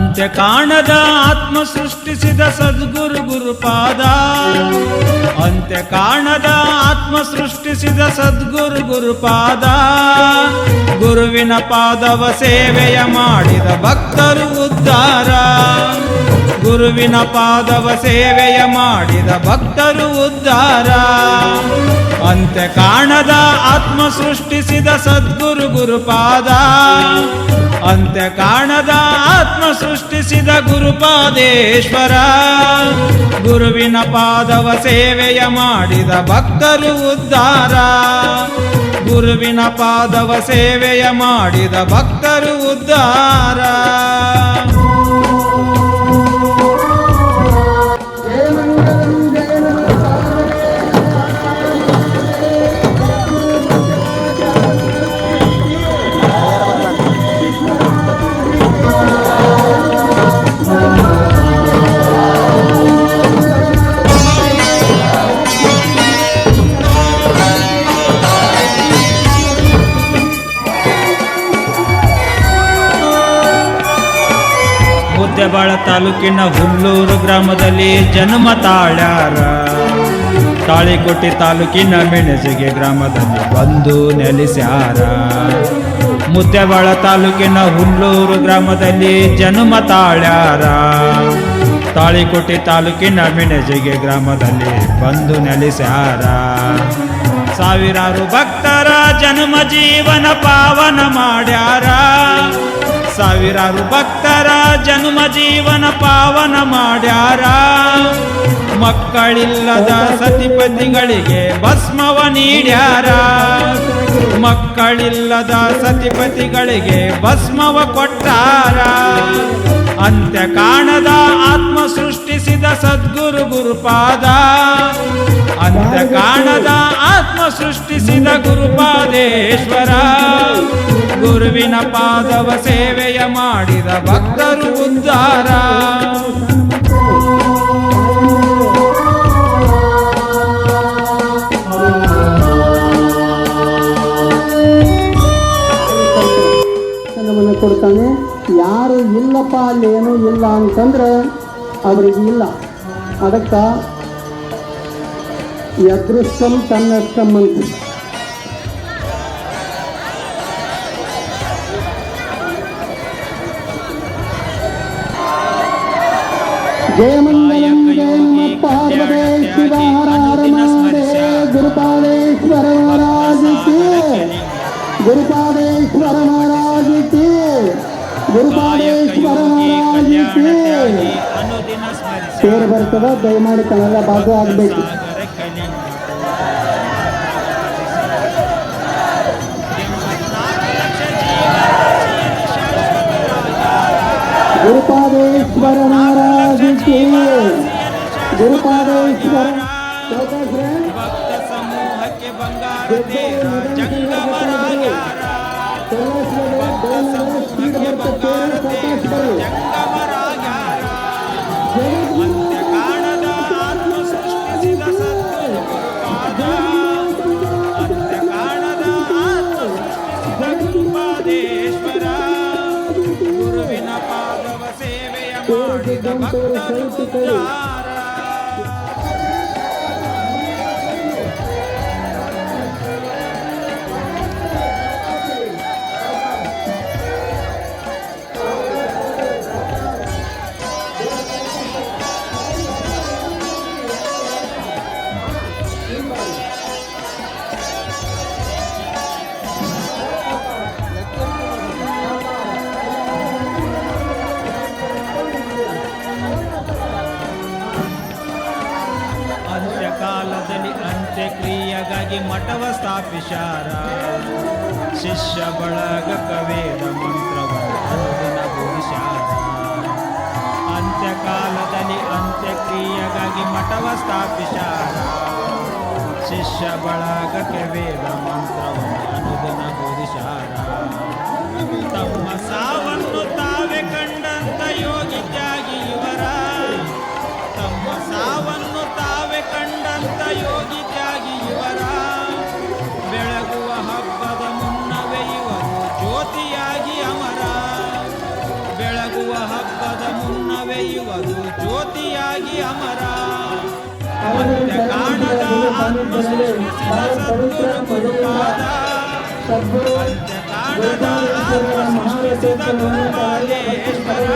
ಅಂತ್ಯ ಕಾಣದ ಆತ್ಮ ಸೃಷ್ಟಿಸಿದ ಸದ್ಗುರು ಗುರುಪಾದ ಅಂತ್ಯ ಕಾಣದ ಆತ್ಮ ಸೃಷ್ಟಿಸಿದ ಸದ್ಗುರು ಗುರುಪಾದ ಗುರುವಿನ ಪಾದವ ಸೇವೆಯ ಮಾಡಿದ ಭಕ್ತರು ಉದ್ಧಾರ ಗುರುವಿನ ಪಾದವ ಸೇವೆಯ ಮಾಡಿದ ಭಕ್ತರು ಉದ್ಧಾರ ಅಂತೆ ಕಾಣದ ಆತ್ಮ ಸೃಷ್ಟಿಸಿದ ಸದ್ಗುರು ಗುರುಪಾದ. ಅಂತೆ ಕಾಣದ ಆತ್ಮ ಸೃಷ್ಟಿಸಿದ ಗುರುಪಾದೇಶ್ವರ. ಗುರುವಿನ ಪಾದವ ಸೇವೆಯ ಮಾಡಿದ ಭಕ್ತರು ಉದ್ಧಾರ ಗುರುವಿನ ಪಾದವ ಸೇವೆಯ ಮಾಡಿದ ಭಕ್ತರು ಉದ್ಧಾರ ಮುದ್ದೆಬಾಳ ತಾಲೂಕಿನ ಹುಲ್ಲೂರು ಗ್ರಾಮದಲ್ಲಿ ಜನ್ಮ ತಾಳ್ಯಾರ. ತಾಳಿಕೋಟೆ ತಾಲೂಕಿನ ಮೆಣಸಿಗೆ ಗ್ರಾಮದಲ್ಲಿ ಬಂದು ನೆಲೆಸ್ಯಾರ. ಮುದ್ದೆಬಾಳ ತಾಲೂಕಿನ ಹುಲ್ಲೂರು ಗ್ರಾಮದಲ್ಲಿ ಜನ್ಮ ತಾಳ್ಯಾರ. ತಾಳಿಕೋಟೆ ತಾಲೂಕಿನ ಮೆಣಸಿಗೆ ಗ್ರಾಮದಲ್ಲಿ ಬಂದು ನೆಲೆಸ್ಯಾರ. ಸಾವಿರಾರು ಭಕ್ತರ ಜನ್ಮ ಜೀವನ ಪಾವನ ಮಾಡ್ಯಾರ. ಸಾವಿರಾರು ಭಕ್ತರ ಜನ್ಮ ಜೀವನ ಪಾವನ ಮಾಡ್ಯಾರ. ಮಕ್ಕಳಿಲ್ಲದ ಸತಿಪತಿಗಳಿಗೆ ಭಸ್ಮವ ನೀಡ್ಯಾರ. ಮಕ್ಕಳಿಲ್ಲದ ಸತಿಪತಿಗಳಿಗೆ ಭಸ್ಮವ ಕೊಟ್ಟಾರ. ಅಂತ್ಯ ಕಾಣದ ಆತ್ಮ ಸೃಷ್ಟಿಸಿದ ಸದ್ಗುರು ಗುರುಪಾದ. ಅಂತ್ಯ ಕಾಣದ ಆತ್ಮ ಸೃಷ್ಟಿಸಿದ ಗುರುಪಾದೇಶ್ವರ. ಗುರುವಿನ ಪಾದವ ಸೇವೆಯ ಮಾಡಿದ ಭಕ್ತರು ಉದ್ಧಾರ ದರ್ಶನವನ್ನು ಕೊಡ್ತಾನೆ ಯಾರು ಇಲ್ಲಪ್ಪ ಅಲ್ಲಿ ಏನೂ ಇಲ್ಲ ಅಂತಂದ್ರೆ ಅವರಿಗೆ ಇಲ್ಲ ಅದಕ್ಕ ಯದೃಷ್ಟಂ ತನ್ನಷ್ಟಂ ಅಂತ ಮಹಾರಾಜ ಕಿ ಗುರುಪಾದೇಶ್ವರ ಮಹಾರಾಜ ಕಿ ಗುರುಪಾದೇಶ್ವರ ಮಹಾರಾಜ ಕಿ ಅನುದಿನ ಸ್ಮರಿಸಿ పేరు ಬರ್ತದ ದಯಮಾಡಿ ಕನ್ನಡ ಭಾಗ ಆಗ್ಬೇಕು ಗುರುಪಾದೇಶ್ವರ ಭಕ್ತ ಸಮೂಹಕ್ಕೆ ಬಂಗಾರ ದೇಹ ಜಂಗಮರಾಗ್ಯಾರ ಸಮೂಹಕ್ಕೆ ಬಂಗಾರ ದೇಹ ಜಂಗಮರಾಗ್ಯಾರ ಅಂತ್ಯ ಕಾಣದ ಆತ್ಮ ಸೃಷ್ಟಿಸಿದ ಸದ್ಗುರು ಗುರುಪಾದ ಅಂತ್ಯ ಕಾಣದ ಆತ್ಮ ಸೃಷ್ಟಿಸಿದ ಗುರುಪಾದೇಶ್ವರ ಗುರುವಿನ ಪಾದವ ಸೇವೆಯ ಮಾಡಿದ ಭಕ್ತರು ಉದ್ಧಾರ ಅಂತ್ಯಕಾಲದಲ್ಲಿ ಅಂತ್ಯಕ್ರಿಯೆಗಾಗಿ ಮಠವ ಸ್ಥಾಪಿಸಾರ ಶಿಷ್ಯ ಬಳಗ ಕವೇದ ಮಂತ್ರವ ಅಂತ್ಯಕಾಲದಲ್ಲಿ ಅಂತ್ಯಕ್ರಿಯೆಗಾಗಿ ಮಠವ ಸ್ಥಾಪಿಸಾರ ಶಿಷ್ಯ ಬಳಗ ವೇದ ಮಂತ್ರವ ಅನುದಿನ ಬೋಧಿಸಾರ ತಮ್ಮ ಸಾವನ್ನು ತಾವೇ ಕಂಡಂತ ಬರುವ ಹಬ್ಬದ ಮುನ್ನವೆಯುವುದು ಜ್ಯೋತಿಯಾಗಿ ಅಮರ. ಕಾಣದ ಆತ್ಮ ಸೃಷ್ಟಿಸಿದ ಸದ್ಗುರು ಗುರುಪಾದ. ಕಾಣದ ಆತ್ಮ ಸೃಷ್ಟಿಸಿದ ಗುರುಪಾದೇಶ್ವರ.